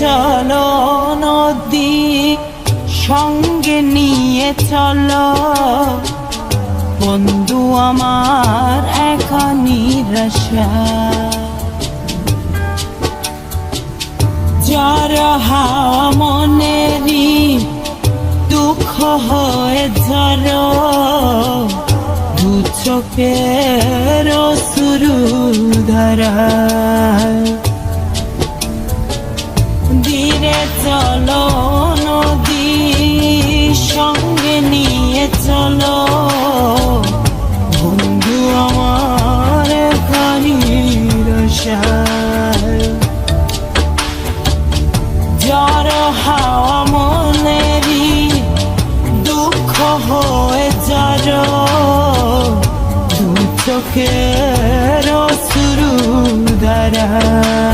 চলো নদী সঙ্গে নিয়ে চলো। বন্ধু আমার একা নিরাশা। যার হাওয়া মনেরই দুঃখ হয়ে যার দু চোখের শুরু ধারা। ধীরে চলো নদী সঙ্গে নিয়ে চলো। বন্ধু আমার সার যার হাওয়া, মনেরই দুঃখ হয়ে দু চোখের শুরু